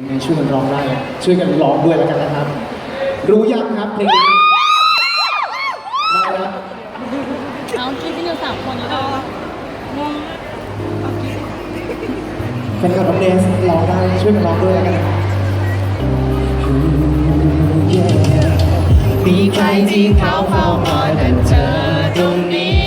ยังไงช่วยกันร้องได้ช่วยกันร้องด้วยแล้วกันนะครับ รู้ยังครับเพลงนี้มาแล้วเอาคิดกันอยู่สามคนแล้วเอาคิดนคลับน้องเนสร้องได้ช่วยกันร้องด้วยแล้วกันมีใครที่เขาเฝ้ามอแต่เธอตรงนี้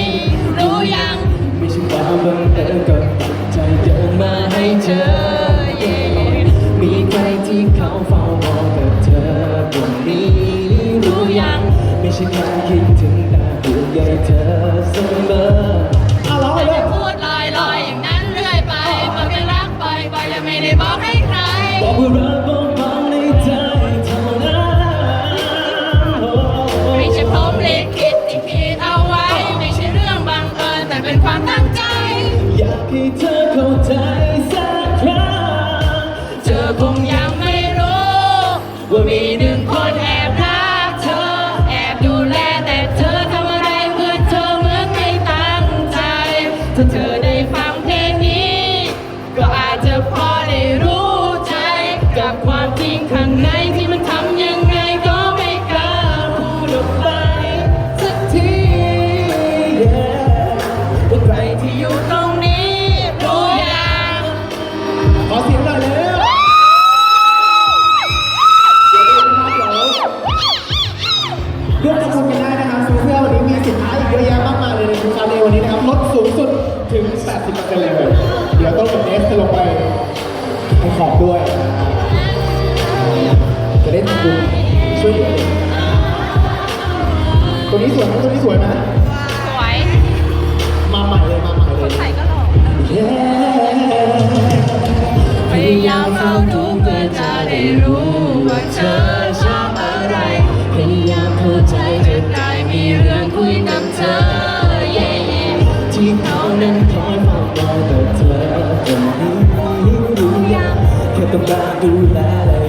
and ความจริงข้างในที่ ตัวนี้สวยไหมตัวนี้สวยไหมสวยมาใหม่เลยมาใหม่เลคนย ใส่ก็หล่อ พยายามเฝ้าดูเพื่อจะได้รู้ว่าเธอชอบอะไร พยายามเข้าใจจะได้มีเรื่องคุยกับเธอ เย่ที่เขานั้นคอยเฝ้ารอแต่เธอคนนี้รู้ยังแค่ต้องการดูแล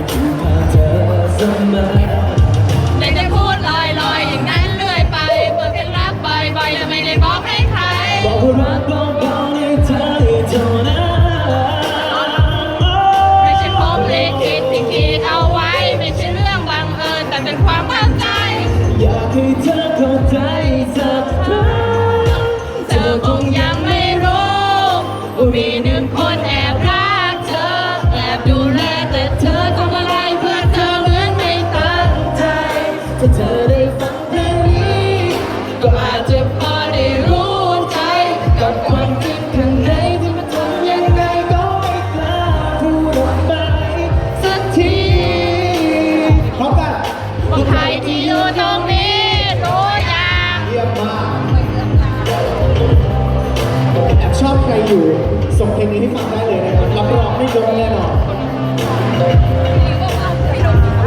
คงยังู่ส่งเพลงนี้ให้ฟังได้เลยนะครับรับรองไม่ลงแน่นอน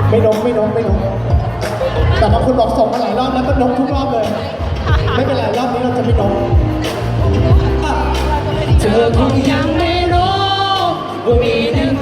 ไม่นกไม่นกไม่นกแต่บางคนบอกส่งมาหลายรอบแล้วก็นกทุกรอบเลย ไม่เป็นไรรอบนี้เราจะไม่นกเธอคงยังไม่รู้ว่ามีหนึ่ง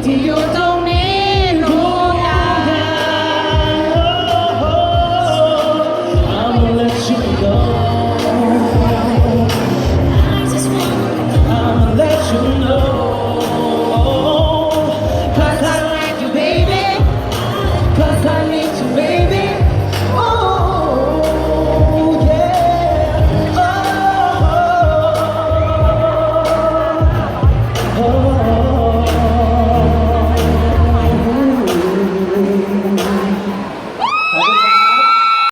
radio door.